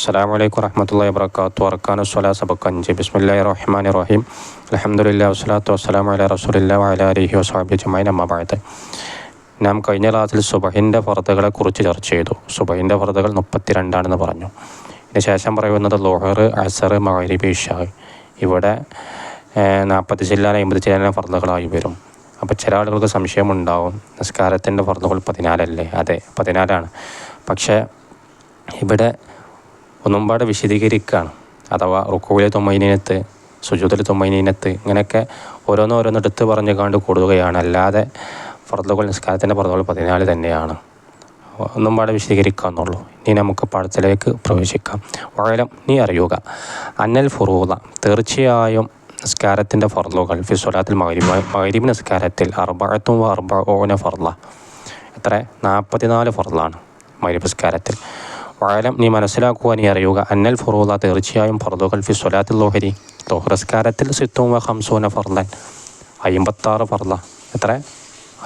അസ്സാം വലൈക്കും വറഹമത്തല്ലാ വാബർക്കാത്തു വർക്കാനു സ്വലാ ബിസ്മില്ലാ റഹ്മാൻ റഹീം. വസ്സലാത്തു വസ്സലാം അല റസൂലില്ല അലിഹി വസാബി ജുമൈൻ അമ്മാബായത് നാം കഴിഞ്ഞ ക്ലാസ്സിൽ സുബഹിന്റെ ഫറദകളെ കുറിച്ച് ചർച്ച ചെയ്തു. സുബഹിന്റെ ഫറദകൾ മുപ്പത്തിരണ്ടാണെന്ന് പറഞ്ഞു. ഇതിന് ശേഷം പറയുന്നത് ലോഹർ അസർ മഹരിബ് ഇഷാ. ഇവിടെ നാൽപ്പത്തി ചില്ലാൻ അമ്പത് ചില്ലാൻ ഫറദുകളായി വരും. അപ്പോൾ ചില ആളുകൾക്ക് സംശയമുണ്ടാവും. നിസ്കാരത്തിന്റെ ഫർദകൾ പതിനാലല്ലേ? അതെ പതിനാലാണ്. പക്ഷേ ഇവിടെ ഒന്നുംപാടെ വിശദീകരിക്കുകയാണ് അഥവാ റുക്കുവിലെ തൊമ്മൈനീനത്ത് സുജൂതിലെ തൊമ്മൈനീനത്ത് ഇങ്ങനെയൊക്കെ ഓരോന്നോരോന്ന് ഓരോന്ന് എടുത്ത് പറഞ്ഞു കണ്ട് കൂടുകയാണ്. അല്ലാതെ ഫർദുകൾ നിസ്കാരത്തിന്റെ ഫർദുകൾ പതിനാല് തന്നെയാണ്. ഒന്നും പാടെ വിശദീകരിക്കാമെന്നുള്ളൂ ഇനി നമുക്ക് പാഠത്തിലേക്ക് പ്രവേശിക്കാം. വഴലം നീ അറിയുക. അന്നൽ ഫുറൂദ തീർച്ചയായും നിസ്കാരത്തിന്റെ ഫർദുകൾ ഫിസ്വലാത്തിൽ മകരിബ് മകരിബ് നിസ്കാരത്തിൽ അർബഴത്തും അർബോന ഫർദ. എത്ര? നാൽപ്പത്തിനാല് ഫർദാണ് മകരിബ് നിസ്കാരത്തിൽ. വഴലം നീ മനസ്സിലാക്കുക നീ അറിയുക. അന്നൽ ഫുറൂദ തീർച്ചയായും ഫർദുകൾ ഫി സ്വലാത്തിൽ ലോഹരി ലോഹറസ്കാരത്തിൽ സിത്തും ഹംസൂന ഫർദൻ. അമ്പത്താറ് ഫർദ. എത്ര?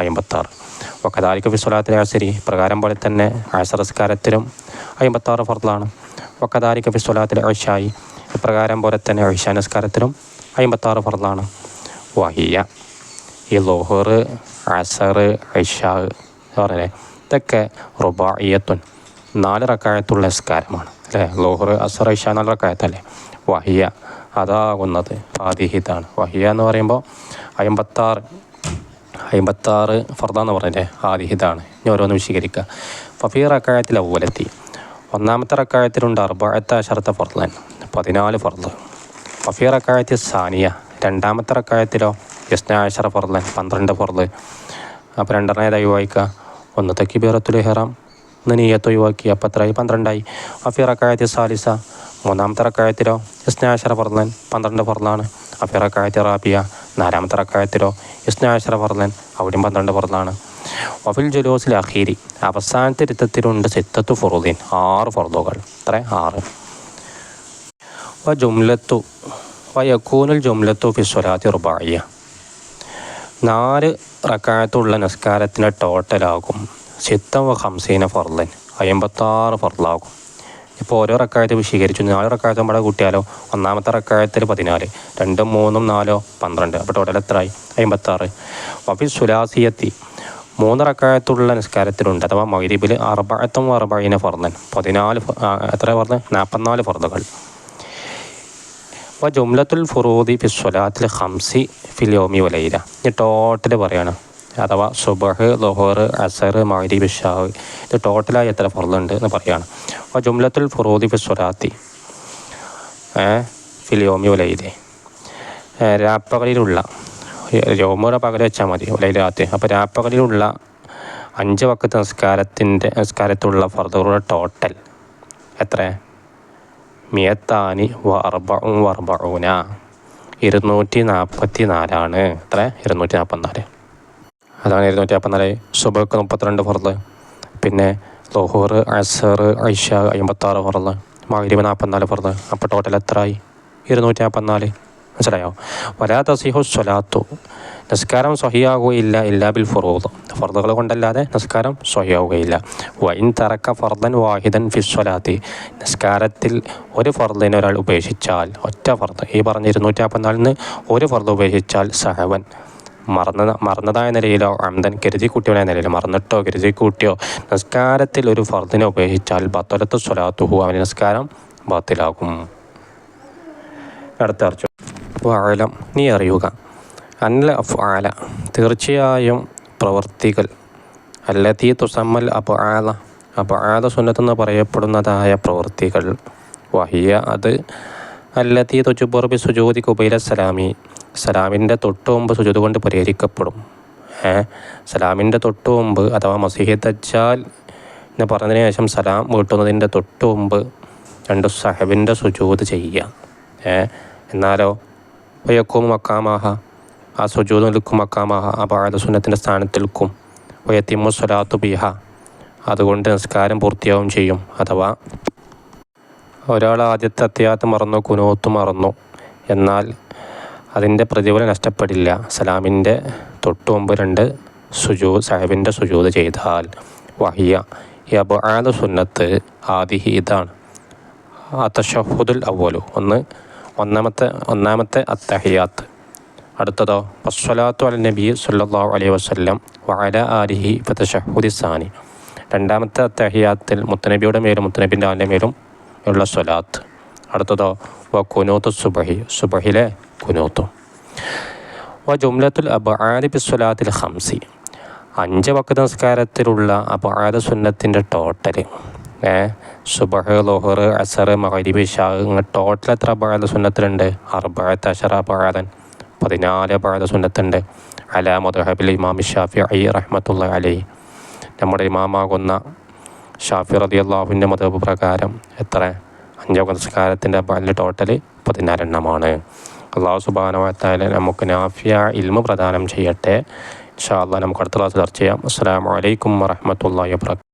അമ്പത്താറ് വക്കതാലിക്ക് ഫി സ്വലാത്തിൽ ആസരി പ്രകാരം പോലെ തന്നെ ആസറസ്കാരത്തിലും അമ്പത്താറ് ഫർദാണ്. വക്കതാലിക്ക് ഫി സ്വലാത്തിൽ ഐഷായി ഇപ്രകാരം പോലെ തന്നെ ഐഷാ നിസ്കാരത്തിലും അമ്പത്താറ് ഫർദാണ്. വഹിയ ഈ ലോഹർ അസർ ഐഷാ പറഞ്ഞല്ലേ ഇതൊക്കെ റുബായിയത്തുൻ നാല് റക്കായത്തുള്ള നിസ്കാരമാണ് അല്ലേ? ലോഹർ അസർ ഇഷ നാല് റക്കായത്തല്ലേ വഹിയ അതാകുന്നത് ആദിഹിതാണ്. വഹിയ എന്ന് പറയുമ്പോൾ അമ്പത്താറ് അമ്പത്താറ് ഫർദ എന്ന് പറഞ്ഞില്ലേ? ആദിഹിതാണ്. ഇനി ഓരോന്ന് വിശീകരിക്കുക ഫഫീ റക്കായത്തിൽ അവലെത്തി ഒന്നാമത്തെ റക്കായത്തിലുണ്ട് അർബായത്ത അശർത്ത ഫർദൻ പതിനാല് ഫർദ്. ഫഫീ റക്കായത്തിൽ സാനിയ രണ്ടാമത്തെ റക്കായത്തിലോ യസ്നാശറ ഫർദൻ പന്ത്രണ്ട് ഫർദ്. അപ്പോൾ രണ്ടെണ്ണം ഏതായി വായിക്കുക ഒന്ന് തക്കിബീറത്തുൽ ഹെറാം ഒന്ന് നീയത്ത് ഒഴിവാക്കി അപ്പം എത്രയായി പന്ത്രണ്ടായി. അഫിറക്കായത്തി സാലിസ മൂന്നാമത്തെ റക്കായത്തിലോ യസ്നാശ്വര ഫർലൻ പന്ത്രണ്ട് ഫർലാണ് അഫിറക്കായത്തി റാബിയ നാലാമത്തെ റക്കായത്തിലോ യസ്നാശ്വര ഫർലൻ അവിടെയും പന്ത്രണ്ട് ഫർലാണ് വഫിൽ ജുലൂസിൽ അഖീരി അവസാനത്തെ ഇരുത്തത്തിലുണ്ട് സിത്തത്ത് ഫുറുദ്ദീൻ ആറ് ഫർദുകൾ അത്ര ആറ്. വ ജുംലത്തു വ യക്കൂനുൽ ജുംലത്തു ഫി റുബായ നാല് റക്കായത്തുള്ള നിസ്കാരത്തിന്റെ ടോട്ടലാകും. സിത്തം ഹംസീന ഫർലൻ അമ്പത്താറ് ഫർലാകും ഇപ്പോൾ ഓരോ റക്കായത്ത് വിശീകരിച്ചു നാല് റക്കായത്ത് നമ്മുടെ കൂട്ടിയാലോ? ഒന്നാമത്തെ റക്കായത്തിൽ പതിനാല്. രണ്ടും മൂന്നും നാലോ പന്ത്രണ്ട്. അപ്പോൾ ടോട്ടൽ എത്രയായി അമ്പത്താറ് വഫി സുലാസിയത്തി. മൂന്ന് റക്കായത്തുള്ള നിസ്കാരത്തിലുണ്ട്. അഥവാ മൈരിബിൽ അറുപത്തും അറുപഴിന ഫർദൻ. പതിനാല് എത്ര ഫർദ് നാൽപ്പത്തിനാല് ഫർദുകൾ. അപ്പോൾ ജുംലത്തുൽ ഫുറൂദി ഫി സ്വലാത്തിൽ ഹംസി ഫിലോമി വലയില ഈ ടോട്ടൽ പറയാണ്. അഥവാ സുബഹ് ലൊഹോറ് അസർ മൈദി ഷാഹ് ഇത് ടോട്ടലായി എത്ര ഫുറുണ്ട് എന്ന് പറയുകയാണ് അപ്പോൾ ജുംലത്തുൽ ഫുറൂദി ഫി സ്വലാത്തി ഫിലിയോമി വലയിലെ രാപ്പകലിലുള്ള രോമയുടെ പകൽ വെച്ചാൽ മതി വലയിലാത്ത് അപ്പോൾ രാപ്പകലിലുള്ള അഞ്ച് വക്കത്ത് നിസ്കാരത്തിന്റെ നിസ്കാരത്തുള്ള ഫർദറുടെ ടോട്ടൽ എത്ര മിയത്താനി വർബവും വർബൂന ഇരുന്നൂറ്റി നാൽപ്പത്തി നാലാണ് എത്ര ഇരുന്നൂറ്റി നാൽപ്പത്തിനാല് അതാണ് ഇരുന്നൂറ്റി നാൽപ്പത്തിനാല് സുബക്ക് മുപ്പത്തിരണ്ട് ഫർദ്. പിന്നെ ലോഹൂർ അസർ ഐഷ അമ്പത്താറ് ഫർദ്. മഗ്രിബ് നാൽപ്പത്തിനാല് ഫർദ്. അപ്പോൾ ടോട്ടൽ എത്രയായി ഇരുന്നൂറ്റി നാൽപ്പത്തിനാല് മനസ്സിലായോ? വലാത്ത സിഹു സ്വലാത്തു. നിസ്കാരം സ്വഹിയാകുകയില്ല ഇല്ലാ ബിൽ ഫുറൂദ്. ഫർദുകൾ കൊണ്ടല്ലാതെ നിസ്കാരം സ്വഹിയാവുകയില്ല വൈൻ തറക്ക ഫർദൻ വാഹിദൻ ഫിസ്വലാത്തി നിസ്കാരത്തിൽ ഒരു ഫർദിനെ ഒരാൾ ഉപേക്ഷിച്ചാൽ ഒറ്റ ഫർദ്. ഈ പറഞ്ഞ ഇരുന്നൂറ്റി നാൽപ്പത്തിനാലിന് ഒരു ഫർദ് ഉപേക്ഷിച്ചാൽ സഹവൻ. മറന്ന മറന്നതായ നിലയിലോ അന്തൻ കരുതി കൂട്ടിയവനായ നിലയിലോ മറന്നിട്ടോ കരുതി കൂട്ടിയോ നിസ്കാരത്തിൽ ഒരു ഫർദിനെ ഉപേക്ഷിച്ചാൽ ബത്തലത്ത് സ്വലാത്തുഹു അവന്റെ നിസ്കാരം ബാത്തിലാകും. അടുത്ത അർച്ചു വാഴലം നീ അറിയുക. അല്ല അഫ്ആല തീർച്ചയായും പ്രവർത്തികൾ. അല്ലതീ തുസമ്മൽ അപ്പോൾ ആല അപ്പോൾ ആദ സുന്നത്തെന്ന് പറയപ്പെടുന്നതായ പ്രവൃത്തികൾ വഹിയ അത് അല്ലതീ തീ സുജൂതി കുബൈല സലാമി സലാമിന്റെ തൊട്ട് മുമ്പ് സുജത് കൊണ്ട് പരിഹരിക്കപ്പെടും. സലാമിന്റെ തൊട്ട് മുമ്പ് അഥവാ മസീഹ് തച്ചാൽ എന്ന് പറഞ്ഞതിന് ശേഷം സലാം വീട്ടുന്നതിന്റെ തൊട്ട് മുമ്പ് രണ്ട് സഹബിന്റെ സുജൂത് ചെയ്യുക. എന്നാലോ? വയക്കും മക്കാമാഹ ആ സുജൂത് നിൽക്കും മക്കാമാഹ ആ പാഴ സുന്നത്തിന്റെ സ്ഥാനത്ത് നിൽക്കും വയത്തിമു സ്വലാത്തു ബിഹ. അതുകൊണ്ട് നിസ്കാരം പൂർത്തിയാവും ചെയ്യും. അഥവാ ഒരാൾ ആദ്യത്തെ അത്യാത്ത് മറന്നു കുനൂത്ത് മറന്നു. എന്നാൽ അതിന്റെ പ്രതിഫലം നഷ്ടപ്പെടില്ല. സലാമിന്റെ തൊട്ട് മുമ്പ് രണ്ട് സുജൂ സാഹിബിന്റെ സുജൂത് ചെയ്താൽ വഹിയ. ഈ അബാദ് സുന്നത്ത് ആദിഹി ഇതാണ്. അത്തഷഹുദുൽ അവലു ഒന്ന് ഒന്നാമത്തെ ഒന്നാമത്തെ അത്തഹിയാത്ത്. അടുത്തതോ വസ്വലാത്തു അൽ നബി സല്ലല്ലാഹു അലൈഹി വസല്ലം വഅല ആലിഹി ഫതഷഹുദി സാനി. രണ്ടാമത്തെ അത്തഹിയാത്തിൽ മുത്തനബിയുടെ മേലും മുത്തനബിന്റെ ആലിന്റെ മേലും ഉള്ള സ്വലാത്ത്. അടുത്തതോ? വ കുനൂത്ത് സുബഹി സുബഹിലെ കുനൂത്തും. വ ജുംലത്തുൽ അബആദി സ്വലാത്തിൽ ഹംസി അഞ്ച് വക്ത നമസ്കാരത്തിലുള്ള അബആദ സുന്നത്തിന്റെ ടോട്ടൽ സുബഹ് ലോഹർ അസർ മഹരിബ് ഷാ ടോട്ടൽ എത്ര അബആദ സുന്നത്തിലുണ്ട്? അർബഅത്ത് അഷർ അബആദൻ. പതിനാല് അബആദ സുന്നത്തുണ്ട്. അല മുദഹബിൽ ഇമാം ഷാഫി അലി റഹ്മത്തുള്ള അലി നമ്മുടെ ഇമാമാകുന്ന ഷാഫി റതി അള്ളാഹുവിന്റെ മതബ് പ്രകാരം എത്ര? അഞ്ചാം നമസ്കാരത്തിന്റെ പല്ല് ടോട്ടൽ പതിനാലെണ്ണമാണ്. അള്ളാഹു സുബാനവത്തായാലും നമുക്ക് നാഫിയ ഇൽമ പ്രദാനം ചെയ്യട്ടെ. ഇൻഷാ അള്ളാഹ് നമുക്ക് അടുത്ത ക്ലാസ് ചർച്ച ചെയ്യാം. അസ്സാം വലൈക്കും വറഹമത്തല്ലാ വാബർക്കാത്തു